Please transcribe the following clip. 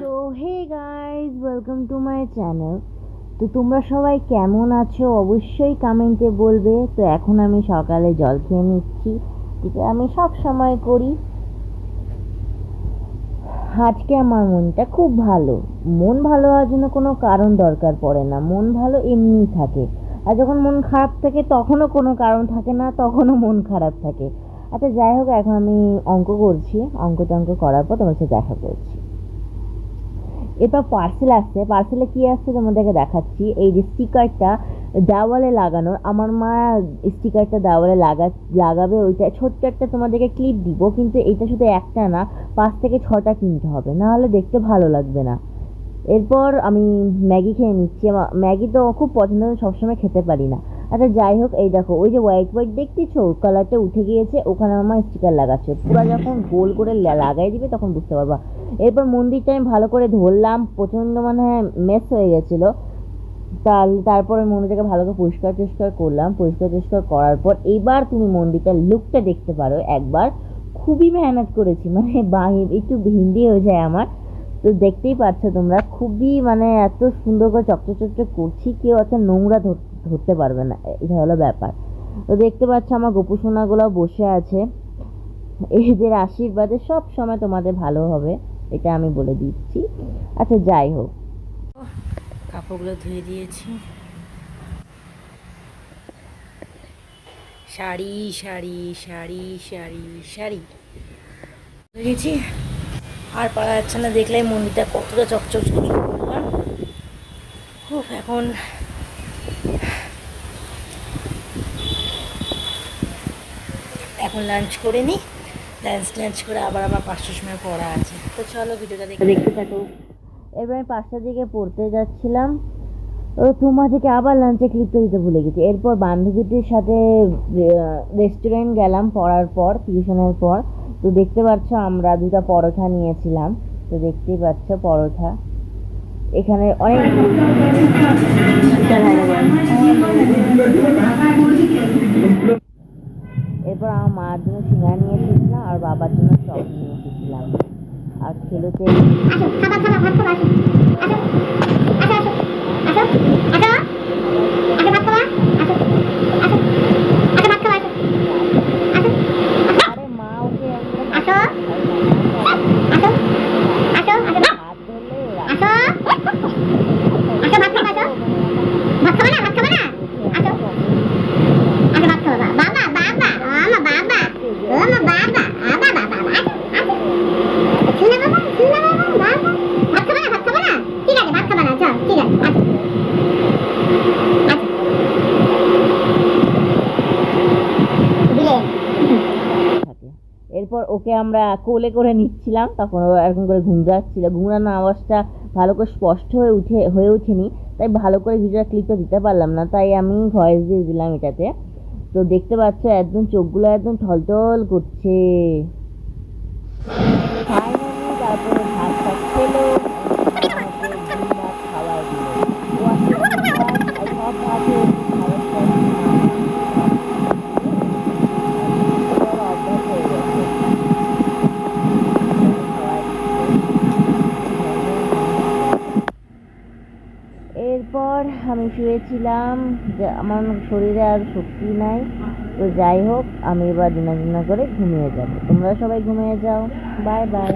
তো hey guys welcome to my channel তো তোমরা সবাই কেমন আছো? অবশ্যই কমেন্টে বলবে। তো এখন আমি সকালে জল খেয়ে নিচ্ছি। যেটা আমি সব সময় করি। আজকে আমার মনটা খুব ভালো। মন ভালো হওয়ার জন্য কোনো কারণ দরকার পড়ে না। মন ভালো এমনিই থাকে। আর যখন মন খারাপ থাকে, তখনও কোনো কারণ থাকে না, তখনও মন খারাপ থাকে। আচ্ছা যাই হোক, এখন আমি অঙ্ক করছি। অঙ্ক টঙ্ক করার পর তোমার সাথে দেখা করছি। এরপর পার্সেল আসছে। পার্সেলে কি আসছে তোমাদেরকে দেখাচ্ছি। এই যে স্টিকারটা দেওয়ালে লাগানোর, আমার মা স্টিকারটা দেওয়ালে লাগা, লাগাবে, ওইটা ছোট্ট একটা তোমাদেরকে ক্লিপ দিব, কিন্তু এটা শুধু একটা না, পাঁচ থেকে ছটা কিনতে হবে। না হলে দেখতে ভালো লাগবে না। এরপর আমি ম্যাগি খেয়ে নিচ্ছি। ম্যাগি তো খুব পছন্দ সবসময় খেতে পারি না। আচ্ছা যাই হোক, এই দেখো, ওই যে হোয়াইট হোয়াইট দেখতেছো? কালারটা উঠে গিয়েছে, ওখানে আমার স্টিকার লাগাচ্ছে। পুরো যখন গোল করে লাগাই দিবে, তখন বুঝতে পারবা। এরপর মন্দিরটা আমি ভালো করে ধরলাম, প্রচণ্ড মানে মেস হয়ে গেছিল। তার তারপরে মন্দিরটাকে ভালো করে পরিষ্কার টরিষ্কার করলাম। পরিষ্কার টরিষ্কার করার পর এবার তুমি মন্দিরটার লুকটা দেখতে পারো। একবার খুবই মেহনত করেছি মানে বাহির একটু হিন্দি হয়ে যায় আমার। তো দেখতেই পাচ্ছ তোমরা, খুবই মানে এত সুন্দর করে চকচক চকচক করছি, কেউ এত নোংরা ধরতে পারবে না এটা হলো ব্যাপার। তো দেখতে পাচ্ছ আমার গোপু সোনাগুলো বসে আছে। এদের আশীর্বাদে সব সময় তোমাদের ভালো হবে, এটা আমি বলে দিচ্ছি। আচ্ছা যাই হোক। কাপড়গুলো ধুয়ে দিয়েছি। শাড়ি শাড়ি শাড়ি শাড়ি শাড়ি। দিয়েছি। আর পারা যাচ্ছে না দেখলে মন্দিরটা কতটা চকচক চকচক করলাম খুব এখন এখন লাঞ্চ করে নিই লাঞ্চ লাঞ্চ করে আবার আমার পাঁচটার সময় পড়া আছে। তো চলো ভিডিওটা দেখে দেখতে থাকো। এবার আমি পাঁচটার দিকে পড়তে যাচ্ছিলাম। ও থেকে আবার লাঞ্চে ক্লিপটা দিতে ভুলে গেছি। এরপর বান্ধবীদের সাথে রেস্টুরেন্ট গেলাম পড়ার পর টিউশনের পর। তো দেখতে পাচ্ছ আমরা দুটা পরোঠা নিয়েছিলাম। তো দেখতেই পাচ্ছ পরোঠা। এখানে অনেক এরপর আমার মার জন্য সিঙ্গারা নিয়ে এসেছিলাম আর বাবার জন্য চপ নিয়ে এসেছিলাম। আর খেলোতে আরে মা ওকে একদম হাত ধরলে থাকে এরপর ওকে আমরা কোলে করে নিচ্ছিলাম, তখন ও এরকম করে ঘুমড়াচ্ছিল ঘুমড়ানো আওয়াজটা ভালো করে স্পষ্ট হয়ে উঠে, হয়ে ওঠেনি, তাই ভালো করে ভিডিওটা ক্লিপটা দিতে পারলাম না, তাই আমি ভয়েস দিয়ে দিলাম এটাতে। তো দেখতে পাচ্ছ, একদম চোখগুলো একদম থলথল করছে। আমি শুয়েছিলাম আমার শরীরে আর শক্তি নাই। তো যাই হোক, আমি এবার দিনা দিনা করে ঘুমিয়ে যাব। তোমরা সবাই ঘুমিয়ে যাও। Bye bye.